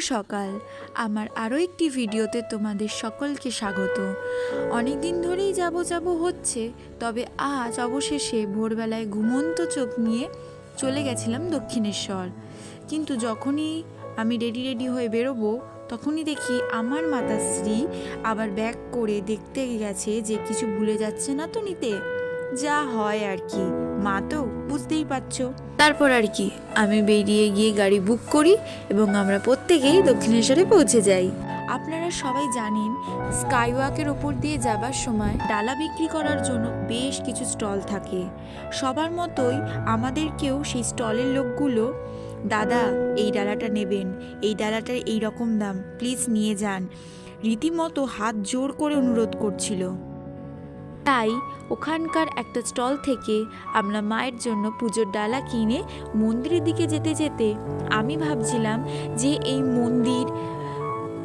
সকাল। আমার আরও একটি ভিডিওতে তোমাদের সকলকে স্বাগত। অনেক দিন ধরেই যাব যাব হচ্ছে, তবে আজ অবশেষে ভোরবেলায় ঘুমন্ত চোখ নিয়ে চলে গেছিলাম দক্ষিণেশ্বর। কিন্তু যখনই আমি রেডি রেডি হয়ে বেরোবো, তখনই দেখি আমার মাতাশ্রী আবার ব্যাক করে দেখতে গেছে যে কিছু ভুলে যাচ্ছে না তো নিতে। যা হয় আর কি। মা তো বুঝতেই পারছ। তারপর আর কি? আমি বেরিয়ে গিয়ে গাড়ি বুক করি এবং আমরা প্রত্যেকেই দক্ষিণেশ্বরে পৌঁছে যাই। আপনারা সবাই জানেন স্কাইওয়াকের ওপর দিয়ে যাবার সময় ডালা বিক্রি করার জন্য বেশ কিছু স্টল থাকে। সবার মতোই আমাদেরকেও সেই স্টলের লোকগুলো দাদা এই ডালাটা নেবেন এই ডালাটার এই রকম দাম প্লিজ নিয়ে যান। রীতিমতো হাত জোর করে অনুরোধ করছিল। তাই ওখানকার একটা স্টল থেকে আমরা মায়ের জন্য পুজোর ডালা কিনে মন্দিরের দিকে যেতে যেতে আমি ভাবছিলাম যে এই মন্দির,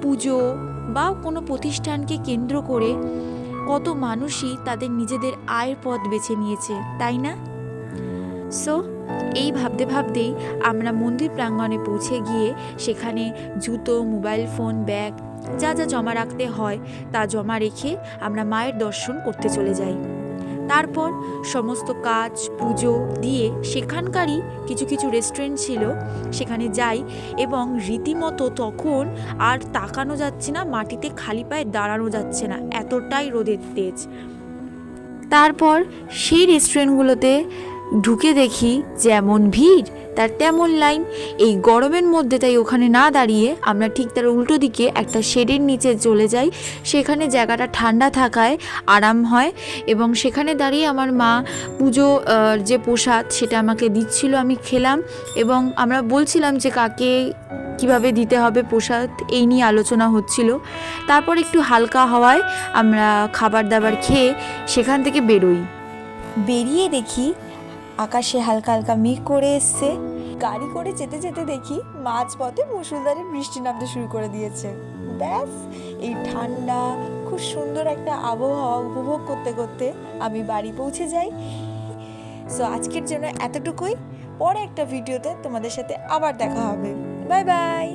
পুজো বা কোনো প্রতিষ্ঠানকে কেন্দ্র করে কত মানুষই তাদের নিজেদের আয়ের পথ বেছে নিয়েছে, তাই না? সো এই ভাবতে ভাবতেই আমরা মন্দির প্রাঙ্গণে পৌঁছে গিয়ে সেখানে জুতো, মোবাইল ফোন, ব্যাগ যা যা জমা রাখতে হয় তা জমা রেখে আমরা মায়ের দর্শন করতে চলে যাই। তারপর সমস্ত কাজ, পুজো দিয়ে সেখানকারই কিছু কিছু রেস্টুরেন্ট ছিল, সেখানে যাই এবং রীতিমতো তখন আর তাকানো যাচ্ছে না, মাটিতে খালি পায়ে দাঁড়ানো যাচ্ছে না, এতটাই রোদের তেজ। তারপর সেই রেস্টুরেন্টগুলোতে ঢুকে দেখি যেমন ভিড় তার তেমন লাইন। এই গরমের মধ্যে তাই ওখানে না দাঁড়িয়ে আমরা ঠিক তার উল্টো দিকে একটা শেডের নিচে চলে যাই। সেখানে জায়গাটা ঠান্ডা থাকায় আরাম হয় এবং সেখানে দাঁড়িয়ে আমার মা পুজো যে প্রসাদ সেটা আমাকে দিচ্ছিল, আমি খেলাম এবং আমরা বলছিলাম যে কাকে কীভাবে দিতে হবে প্রসাদ, এই নিয়ে আলোচনা হচ্ছিল। তারপর একটু হালকা হওয়ায় আমরা খাবার দাবার খেয়ে সেখান থেকে বেরোই। বেরিয়ে দেখি আকাশে হালকা হালকা মেঘ করে এসছে। গাড়ি করে যেতে যেতে দেখি মাঝপথে মুসুলধারে বৃষ্টি নামতে শুরু করে দিয়েছে। ব্যাস, এই ঠান্ডা, খুব সুন্দর একটা আবহাওয়া উপভোগ করতে করতে আমি বাড়ি পৌঁছে যাই। সো আজকের জন্য এতটুকুই। পরে একটা ভিডিওতে তোমাদের সাথে আবার দেখা হবে। Bye bye